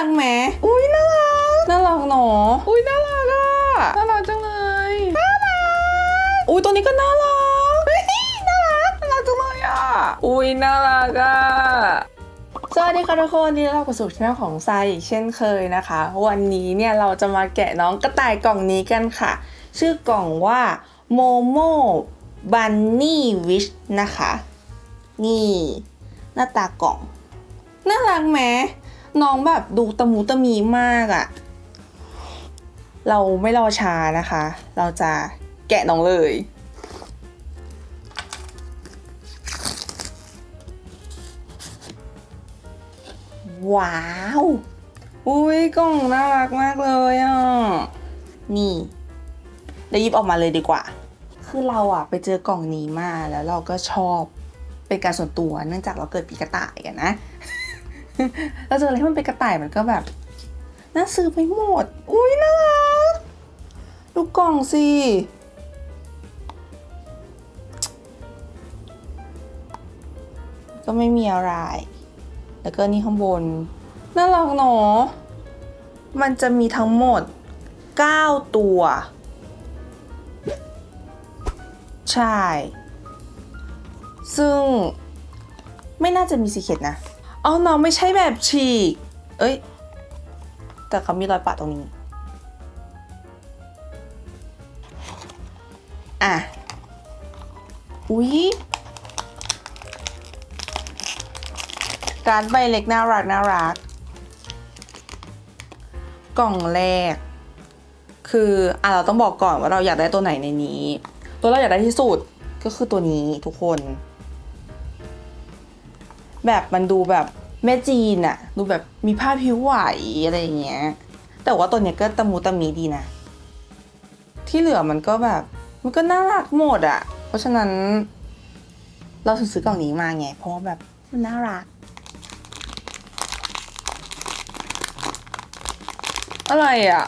รักไหมอุ้ยน่ารัก น่ารักเนาะอุ้ยน่ารักอะ น่ารักจังเลยอุ้ยตัวนี้ก็น่ารักน่ารัก น่ารักจังเลยอะ อุ้ยน่ารักอะสวัสดีค่ะทุกคนที่เรากระสู่ช่องของทรายอีกเช่นเคยนะคะ วันนี้เนี่ยเราจะมาแกะน้องกระต่ายกล่องนี้กันค่ะ ชื่อกล่องว่าโมโมบันนี่วิชนะคะ นี่ หน้าตากล่อง น่ารักไหม น้องแบบดูตะมูตะมีมากอะเราไม่รอช้านะคะ เราจะแกะน้องเลย ว้าว อุ้ยกล่องน่ารักมากเลยอะ นี่เดี๋ยวยิบออกมาเลยดีกว่า คือเราอะไปเจอกล่องนี้มาแล้วเราก็ชอบเป็นการส่วนตัวเนื่องจากเราเกิดปีกระต่ายกันนะ เราเจออะไรที่มันเป็นกระต่ายมันก็แบบน่าซื้อไปหมด อุ้ยน่ารักดูกล่องสิ ก็ไม่มีอะไร แล้วก็นี่ข้างบน น่ารักเนาะมันจะมีทั้งหมด 9 ตัว ใช่ ซึ่งไม่น่าจะมีสีเข็ดนะ อ๋อน้องไม่ใช่แบบฉีก เอ้ย แต่เขามีรอยปะตรงนี้ อะ อุ๊ยการดใบเล็กน่ารักน่ารัก กล่องแรก คืออะเราต้องบอกก่อนว่าเราอยากได้ตัวไหนในนี้ ตัวเราอยากได้ที่สุดก็คือตัวนี้ทุกคน แบบมันดูแบบแม่จีนอะดูแบบมีผ้าผิวไหวอะไรอย่างเงี้ย แต่ว่าตัวเนี้ยก็ตะมูตะมีดีนะ ที่เหลือมันก็แบบ มันก็น่ารักหมดอะเพราะฉะนั้น เราถึงซื้อกล่องนี้มาไง เพราะว่าแบบมันน่ารัก อะไรอะ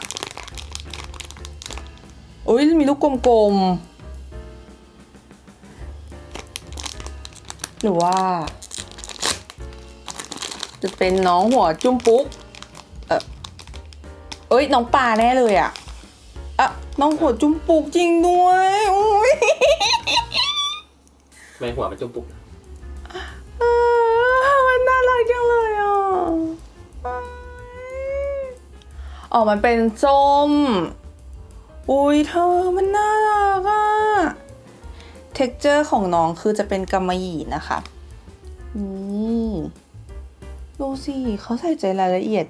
อุ้ยมีลูกกลมๆ หรือว่า จะเป็นน้องหัวจุ้มปุ๊ก เออเอ้ยน้องปลาแน่เลยอะอะน้องหัวจุ้มปุ๊กจริงด้วยอุ้ยทำไมหัวมันจุ่มปุ๊กอ่ามันน่ารักจังเลยอะอ๋อมันเป็นส้ม อุ้ยเธอมันน่ารักอะ เท็กเจอร์ของน้องคือจะเป็นกำมะหยี่นะคะนี่ ดูสิเขาใส่ใจรายละเอียด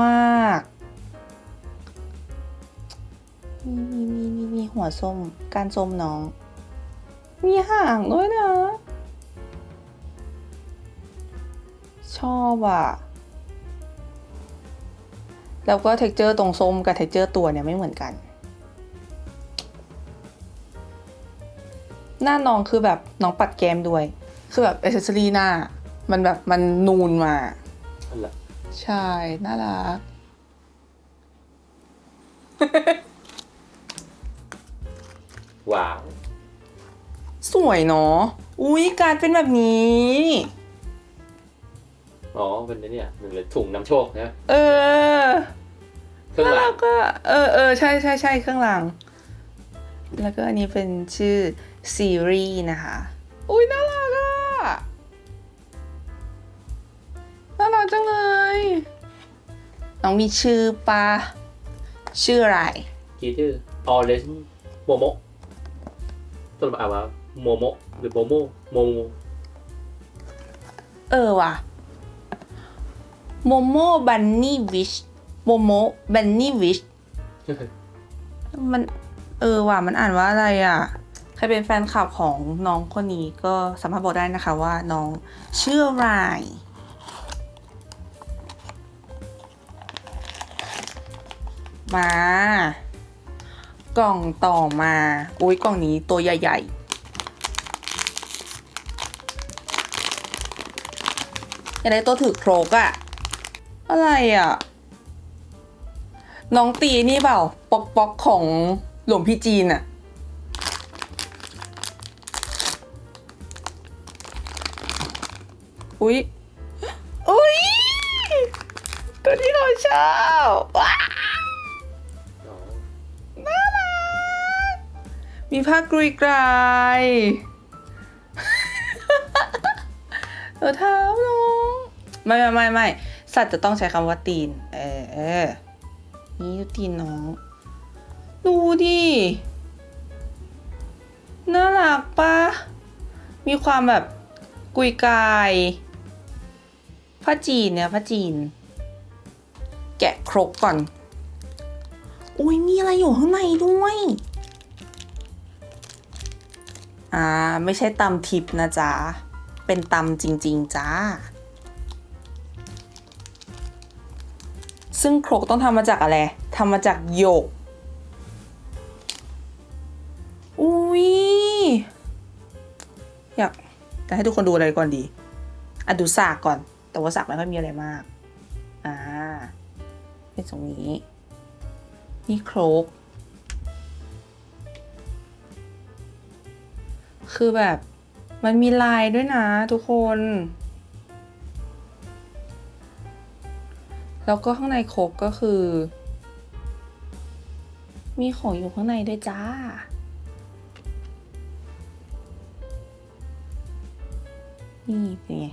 มาก มีมีมีมีมีหัวส้มการส้มน้อง มีห่างด้วยนะ ชอบอะ แล้วก็เท็กเจอร์ตรงส้มกับเท็กเจอร์ตัวเนี่ยไม่เหมือนกัน หน้าน้องคือแบบน้องปัดแก้มด้วย คือแบบเอเซสซอรี่หน้า มันแบบมันนูนมานั่นแหละใช่ น่ารักว้าวสวยเนาะ อุ้ยการดเป็นแบบนี้ อ๋อเป็นไอ้เนี่ยหนึ่งเลยถุงน้ำโชคนะเออ เครื่องน่ารรารังกก็เออเออใช่ใช่ใช่เครื่องรางแล้วก็อันนี้เป็นชื่อซีรีส์นะคะ อุ้ยน่ารักอะ รักจังเลย น้องมีชื่อปะชื่ออะไร กี่ชื่อออเรนจ์โมโมต้นอ่านว่าโมโมหรือโมโมโมโมเออว่ะโมโมบันนี่วิชโมโมบันนี่วิชมัน เออว่ะมันอ่านว่าอะไรอะ ใครเป็นแฟนคลับของน้องคนนี้ก็สามารถบอกได้นะคะว่าน้องชื่ออะไร มา กล่องต่อมาอุ้ยกล่องนี้ตัวใหญ่ ๆอยากได้ตัวถือโครกอะอะไรอะน้องตีนี่เปล่าปอกปอกของหลวงพี่จีนอะอุ้ยอุ้ยตัวที่เราชอบว้า มีผ้ากรุยกรายเออเท้าน้องไม่ไม่ไม่ไม่สัตว์จะต้องใช้คำว่าตีน เออเออนี่ดูตีนน้อง ดูดิน่ารักปะมีความแบบกุยกายผ้าจีนเนี่ยผ้าจีน แกะครกก่อน อุ้ยมีอะไรอยู่ข้างในด้วย อ่าไม่ใช่ตำทิพนะจ๊ะ เป็นตำจริง ๆ จ้า ซึ่งครกต้องทำมาจากอะไรทำมาจากหยก อุ้ยอยากจะให้ทุกคนดูอะไรก่อนดีอะดูสากก่อน แต่ว่าสากไม่ค่อยมีอะไรมาก อ่า เป็นตรงนี้ นี่โครก คือแบบมันมีลายด้วยนะทุกคน แล้วก็ข้างในโครกก็คือ มีของอยู่ข้างในด้วยจ้า นี่เป็นไง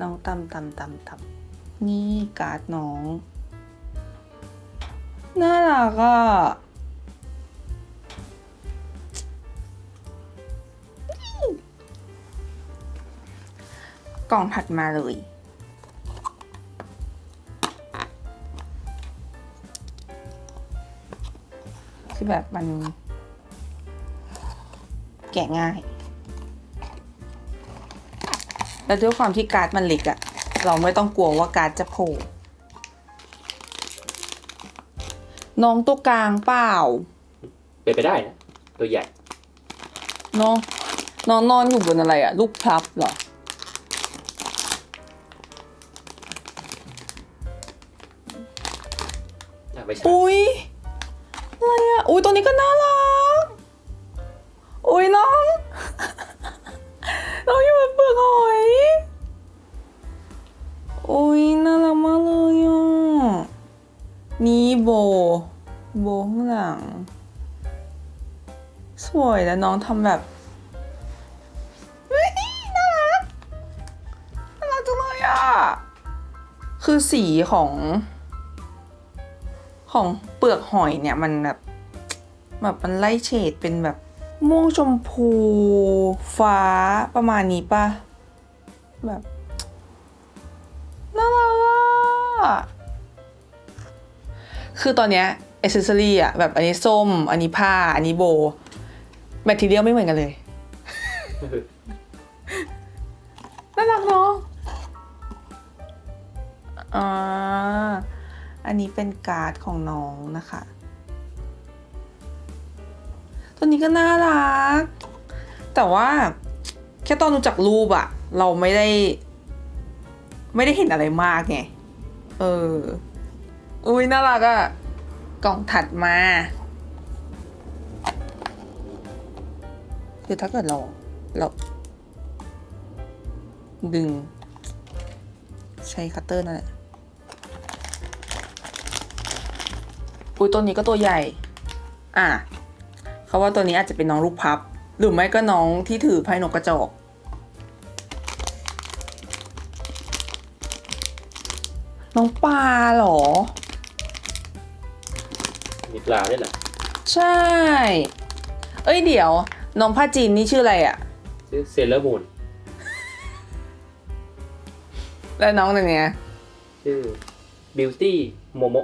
น้องตำตำตำตำนี่การ์ดน้อง น่ารักอะ กล่องถัดมาเลย คือแบบมัน แกะง่าย แล้วด้วยความที่การ์ดมันเล็กอะเราไม่ต้องกลัวว่าการ์ดจะโผล่น้องตัวกลางเปล่า เป็นไปได้นะ ตัวใหญ่ น้องน้องนอนอยู่บนอะไรอะลูกพลับเหรอ ไม่ใช่อุ้ยอะไรอะอุ้ยตัวนี้ก็น่ารักอุ้ยน้องน้องอยู่บนเปลือกหอยอุ้ยน่ารักมากเลยอะนี่โบ โบข้างหลัง สวยแล้วน้องทำแบบน่ารักน่ารักจังเลยอะคือสีของ ของเปลือกหอยเนี่ยมันแบบแบบมันไล่เฉดเป็นแบบม่วงชมพูฟ้าประมาณนี้ปะแบบน่ารักคือตอนเนี้ยเอเซอรี่อะแบบอันนี้ส้ม อันนี้ผ้า อันนี้โบ แมททีเรียลไม่เหมือนกันเลยน่ารักเนาะอ่า อันนี้เป็นการ์ดของน้องนะคะ ตัวนี้ก็น่ารัก แต่ว่าแค่ตอนดูจากรูปอะเราไม่ได้ ไม่ได้เห็นอะไรมากไง เออ อุ้ยน่ารักอะกล่องถัดมาคือถ้าเกิดเราเรา ดึง ใช้คัตเตอร์นั่นแหละ อุ้ยตัวนี้ก็ตัวใหญ่ อะเขาว่าตัวนี้อาจจะเป็นน้องลูกพับ หรือไม่ก็น้องที่ถือไพ่นกกระจอกน้องปลาเหรอ มีปลาด้วยเหรอใช่ เอ้ยเดี๋ยว น้องผ้าจีนนี่ชื่ออะไรอะชื่อเซเลอร์มูนแล้วน้องตัวเนี้ยชื่อบิวตี้โมโม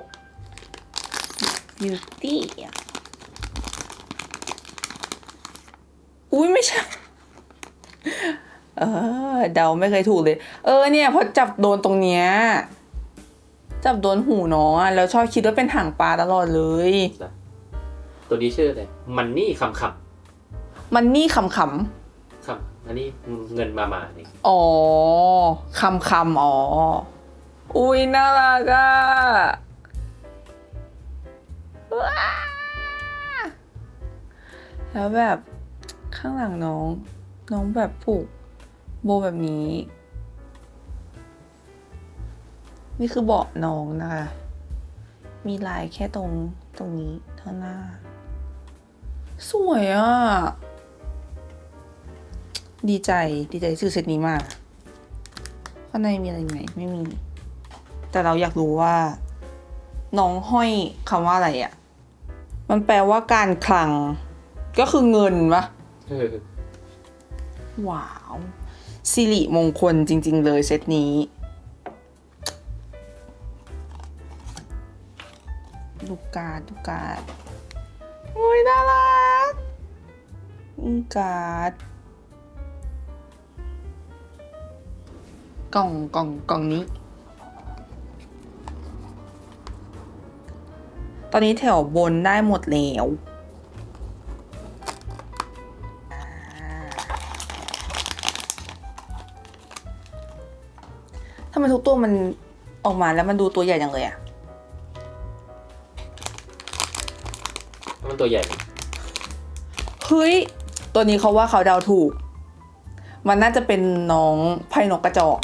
บิวตี้อะอุ้ยไม่ใช่ เออ เดาไม่เคยถูกเลย เออเนี่ยพอจับโดนตรงเนี้ย จับโดนหูน้องอะแล้วชอบคิดว่าเป็นหางปลาตลอดเลย ตัวนี้ชื่ออะไรมันนี่คำคมันนี่ขำำคำอันนี้เงินมามาเนี่ยๆอ๋อคำคำๆอ๋อ อุ้ยน่ารักอะว้า แล้วแบบข้างหลังน้อง น้องแบบผูกโบแบบนี้ นี่คือเบาะน้องนะคะ มีลายแค่ตรงตรงนี้เท่าหน้า สวยอะ ดีใจดีใจซื้อเซตนี้มากข้างในมีอะไรไหมไม่มี แต่เราอยากรู้ว่า น้องห้อยคำว่าอะไรอะ มันแปลว่าการคลัง ก็คือเงินปะเออว้าวสิริมงคลจริง ๆ เลยเซตนี้ ลูกการ์ดลูกการ์ดโอ้ยน่ารักลูกการ์ดกล่องกล่องกล่องนี้ ตอนนี้แถวบนได้หมดแล้วอ่าทำไมทุกตัวมันออกมาแล้วมันดูตัวใหญ่จังเลยอะมันตัวใหญ่เฮ้ย ตัวนี้เขาว่าเขาเดาถูก มันน่าจะเป็นน้องไพ่นกกระจอก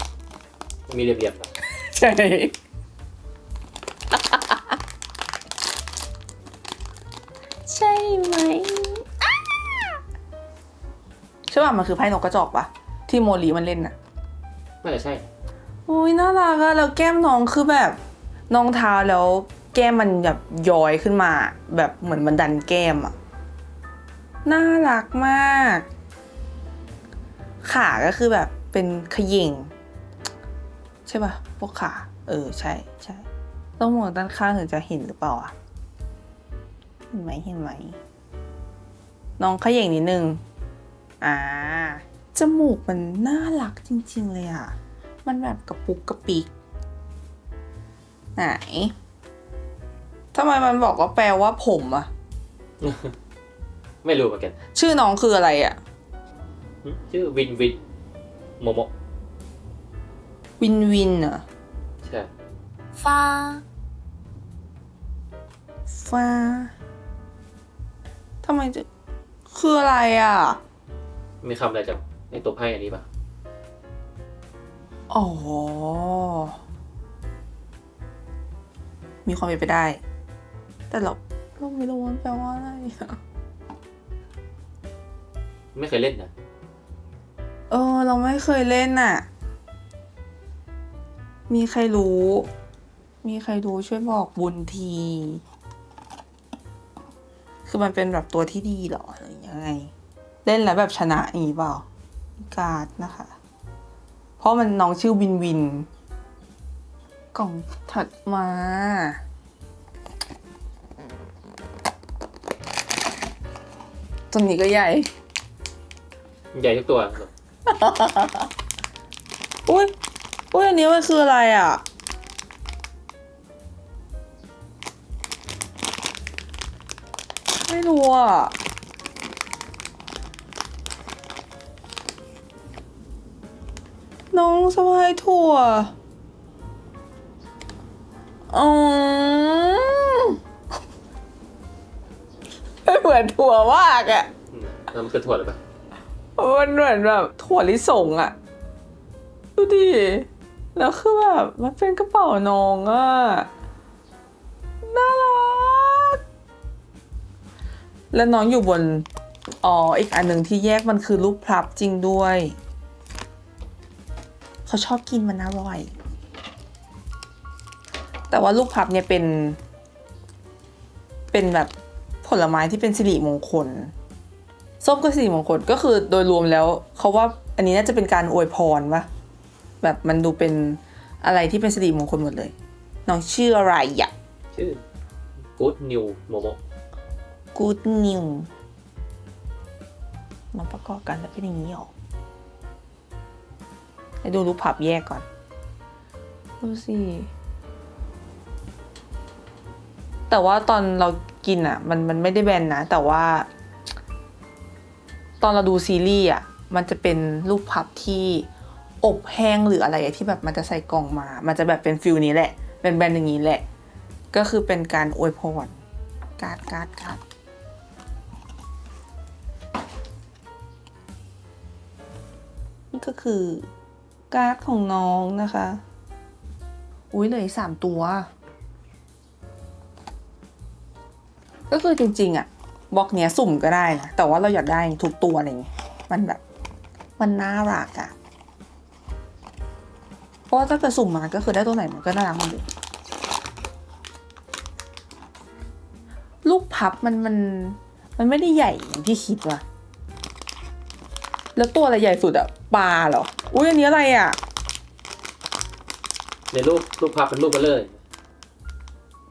มันมีเรียบๆนะใช่ ใช่ป่ะมันคือไพ่นกกระจอกปะที่โมลีมันเล่นน่ะน่าจะใช่อุ้ยน่ารักอะแล้วแก้มน้องคือแบบน้องเท้าแล้วแก้มมันแบบย้อยขึ้นมา แบบเหมือนมันดันแก้มอะน่ารักมาก ขาก็คือแบบเป็นขยิงใช่ปะพวกขา เออใช่ใช่ต้องมองด้านข้างถึงจะเห็นหรือเปล่าอะเห็นไหมเห็นไหมน้องขยิงนิดนึง อ่า จมูกมันน่ารักจริง ๆ เลยอะมันแบบกระปุกกระปิก ไหนทำไมมันบอกว่าแปลว่าผมอะไม่รู้เหมือนกัน ชื่อน้องคืออะไรอะหึชื่อวินวินโมโมะวินวินเหรอใช่ฟ้า ฟ้าทำไมจะคืออะไรอะ มีคำอะไรจากในตัวไพ่อันนี้ปะอ๋อ มีความเป็นไปได้ แต่เราเราไม่รู้ว่ามันแปลว่าอะไรอะไม่เคยเล่นนะเออ เราไม่เคยเล่นน่ะ มีใครรู้ มีใครรู้ช่วยบอกบุญที คือมันเป็นแบบตัวที่ดีเหรอหรือยังไง เล่นแล้วแบบชนะอย่างนี้เปล่าการ์ดนะคะ เพราะมันน้องชื่อวินวิน กล่องถัดมา ตัวนี้ก็ใหญ่ ใหญ่ทุกตัว อุ้ยอุ้ยอันนี้มันคืออะไรอะ ไม่รู้อะ น้องสะพายถั่ว อ๋อไม่เหมือนถั่วมากอะอืมแล้วมันคือถั่วหรือเปล่ามันเหมือนแบบถั่วลิสงอะดูดิ แล้วคือแบบมันเป็นกระเป๋าน้องอะน่ารัก แล้วน้องอยู่บน อ๋อ อีกอันหนึ่งที่แยกมันคือลูกพลับจริงด้วย เขาชอบกินมันอร่อย แต่ว่าลูกพลับเนี่ยเป็น เป็นแบบผลไม้ที่เป็นสิริมงคลส้มก็สิริมงคลก็คือโดยรวมแล้วเขาว่าอันนี้น่าจะเป็นการอวยพรปะแบบมันดูเป็นอะไรที่เป็นสิริมงคลหมดเลยน้องชื่ออะไรอะชื่อ Good New Momo Good New มาประกอบกันแล้วเป็นอย่างนี้หรอ ให้ดูรูปผับแยกก่อน ดูสิ แต่ว่าตอนเรากินอะ มันมันไม่ได้แบนนะ แต่ว่า ตอนเราดูซีรีส์อะ มันจะเป็นรูปพับที่อบแห้งหรืออะไรที่แบบมันจะใส่กล่องมา มันจะแบบเป็นฟิลนี้แหละ เป็นแบรนด์อย่างนี้แหละ ก็คือเป็นการอวยพร การ์ดการ์ดการ์ดนี่ก็คือ การ์ดของน้องนะคะ อุ้ยเหลยสามตัว ก็คือจริงๆอะบล็อกเนี้ยสุ่มก็ได้นะ แต่ว่าเราอยากได้ทุกตัวอะไรเงี้ยมันแบบ มันน่ารักอะเพราะว่าถ้าเกิดสุ่มมาก็คือได้ตัวไหนมันก็น่ารักหมดเลยลูกพับมันมันมันไม่ได้ใหญ่อย่างที่คิดว่ะ แล้วตัวอะไรใหญ่สุดอะปลาเหรอ อุ้ยอันนี้อะไรอะในรูปรูปภาพเป็นรูปมาเลย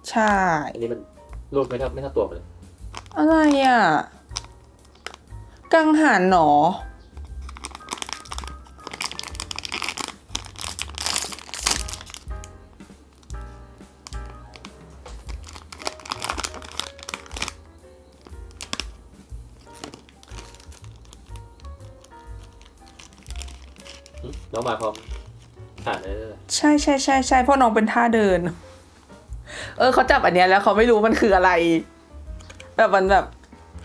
ใช่ อันนี้มันรูปไม่เท่าไม่เท่าตัวมันเลยอะไรอะกังหันหนอ น้องมาพร้อมอ่านเลยใช่ใช่ใช่ใช่เพราะน้องเป็นท่าเดิน เออเขาจับอันเนี้ยแล้วเขาไม่รู้มันคืออะไร แบบมันแบบ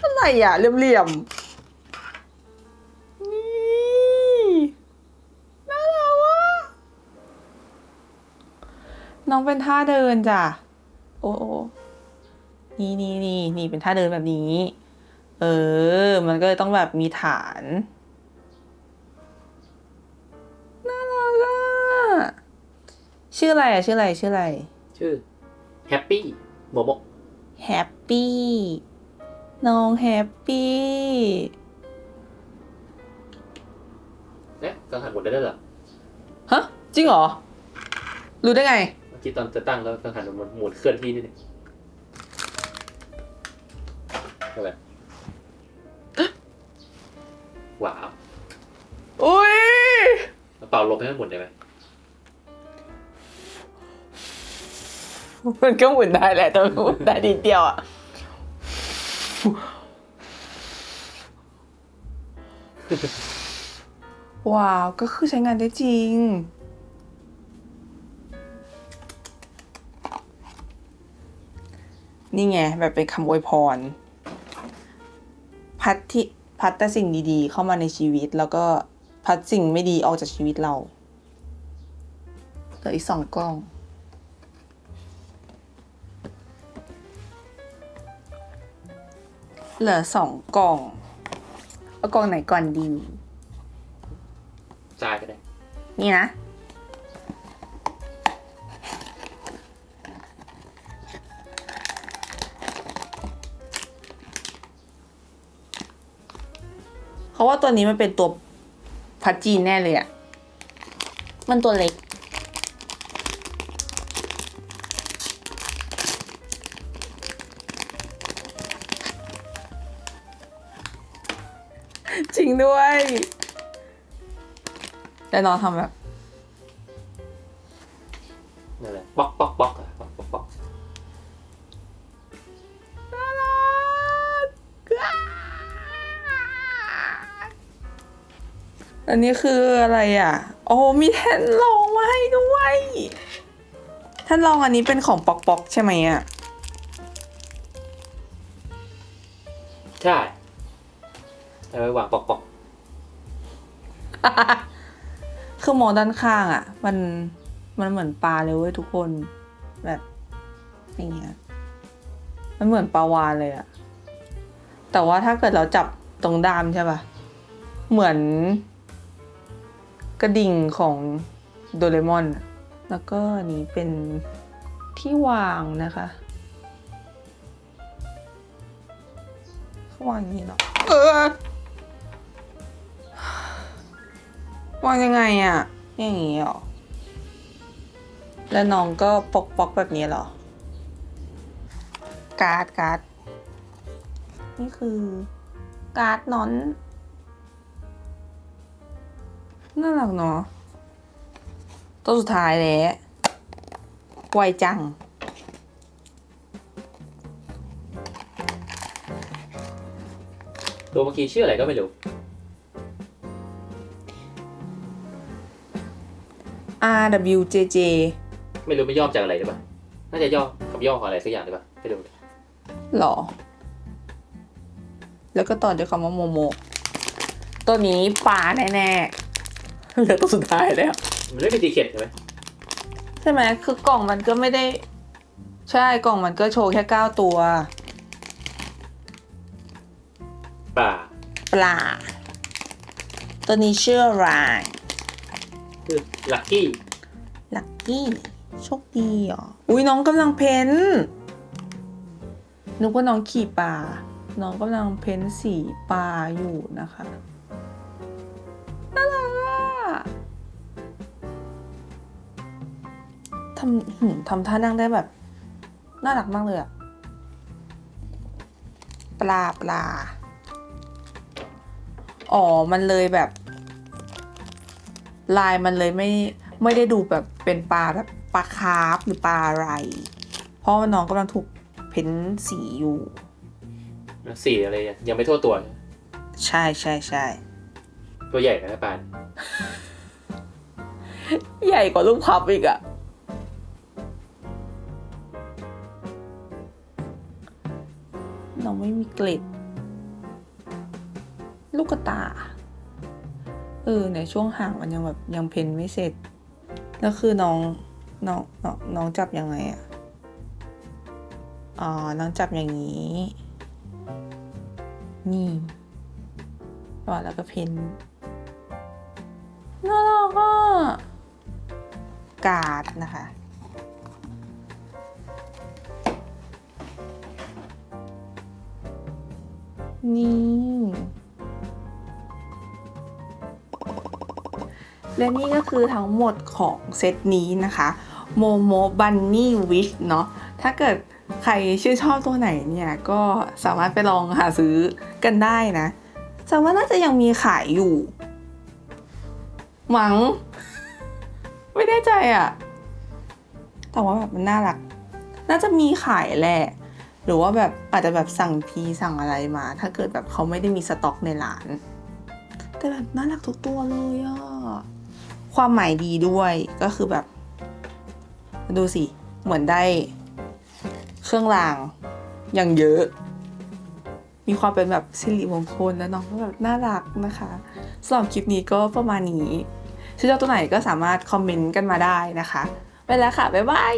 อะไรอะเหลี่ยมๆนี่น่ารักว่ะน้องเป็นท่าเดินจ้ะโอ้โอ้นี่นี่นี่นี่เป็นท่าเดินแบบนี้ เออ มันก็เลยต้องแบบมีฐาน ชื่ออะไรอะชื่ออะไรชื่ออะไร ชื่อแฮปปี้โมโมแฮปปี้น้องแฮปปี้เนี่ยกังหันหมดได้ด้วยเหรอฮะจริงเหรอ รู้ได้ไง เมื่อกี้ตอนจะตั้งแล้วกังหันมันหมุนเคลื่อนที่นิดนึงอะไรว้าวอุ้ยแล้วเป่าลมให้มันหมุนได้ไหม มันก็หมุนได้แหละแต่มันหมุนได้ดีเดียวอะว้าวก็คือใช้งานได้จริง นี่ไง แบบเป็นคำอวยพร พัดที่พัดแต่สิ่งดีๆ เข้ามาในชีวิต แล้วก็พัดสิ่งไม่ดีออกจากชีวิตเราเหลืออีกสองกล้อง เหลือสองกล่อง เอากล่องไหนก่อนดี จ่ายก็ได้นี่นะเขาว่าตัวนี้มันเป็นตัวพัดจีนแน่เลยอะมันตัวเล็ก งด้วย แต่น้องทำแบบ นั่นแหละป๊อกป๊อกป๊อกอะป๊อกป๊อกป๊อกน่ารักอันนี้คืออะไรอะ โอ้มีแท่นรองมาให้ด้วยแท่นรองอันนี้เป็นของปอกปอกใช่ไหมอะ ใช่ เอาไว้วางปอกปอกคือมองด้านข้างอะ มันมันเหมือนปลาเลยเว้ยทุกคนแบบอย่างเงี้ยมันเหมือนปลาวาฬเลยอะแต่ว่าถ้าเกิดเราจับตรงด้ามใช่ปะเหมือน กระดิ่งของโดเรมอน แล้วก็นี้เป็นที่วางนะคะวางอย่างนี้เหรอเออ วางยังไงอะ่ะอย่างนี้หรอ แล้วน้องก็ปอกปอกๆแบบนี้หรอ การ์ดการ์ดนี่คือ การ์ดนอนน่ารักเนาะตัวสุดท้ายแล้วไวจัง ตัวเมื่อกี้ชื่ออะไรก็ไม่รู้ R W J J ไม่รู้ไม่ย่อจากอะไรหรือเปล่าน่าจะย่อกับย่อของอะไรสักอย่างหรือเปล่าไม่รู้หรอ แล้วก็ต่อด้วยคำว่าโมโม ตัวนี้ปลาแน่ๆเหลือตัวสุดท้ายแล้ว มันไม่เป็นตีเข็ดใช่ไหมใช่ช่ไหมคือกล่องมันก็ไม่ได้ ใช่กล่องมันก็โชว์แค่เก้าตัว ป่าปลา ตัวนี้ชื่ออะไรคือ ลักกี้ลักกี้โชคดีเหรอ อุ้ยน้องกำลังเพ้นนึกว่าน้องขี่ปลา น้องกำลังเพ้นสีปลาอยู่นะคะน่ารักอะทำหืมทำท่านั่งได้แบบ น่ารักมากเลยอะปลาปลา อ๋อ มันเลยแบบ ลายมันเลยไม่ไม่ได้ดูแบบเป็นปลาแบบปลาคาร์ฟหรือปลาอะไร เพราะว่าน้องกำลังถูกเพ้นสีอยู่ สีอะไรอะยังไม่ทั่วตัว ใช่ใช่ใช่ตัวใหญ่นะป่าน ใหญ่กว่ารูปคัพอีกอะน้องไม่มีเกล็ด ลูกกระตาเออในช่วงห่างมันยังแบบยังเพ้นไม่เสร็จ แล้วคือน้องน้องน้องน้องจับยังไงอะอ๋อ น้องจับอย่างนี้ นี่ก่อนแล้วก็เพ้นน่ารักอะกาดนะคะนี่ และนี่ก็คือทั้งหมดของเซตนี้นะคะโมโมบันนี่วิชเนาะถ้าเกิดใครชื่นชอบตัวไหนเนี่ย ก็สามารถไปลองหาซื้อกันได้นะแต่ว่าน่าจะยังมีขายอยู่หวังไม่แน่ใจอะ่ะ แต่ว่าแบบมันน่ารัก น่าจะมีขายแหละ หรือว่าแบบอาจจะแบบสั่งพีสั่งอะไรมา ถ้าเกิดแบบเขาไม่ได้มีสต็อกในร้าน แต่แบบน่ารักทุกตัวเลยอะ ความหมายดีด้วยก็คือแบบ ดูสิ เหมือนได้ เครื่องรางอย่างเยอะ มีความเป็นแบบสิริมงคลและน้องก็แบบน่ารักนะคะสำหรับคลิปนี้ก็ประมาณนี้ชื่อเจ้าตัวไหนก็สามารถคอมเมนต์กันมาได้นะคะ ไปแล้วค่ะ บ๊ายบาย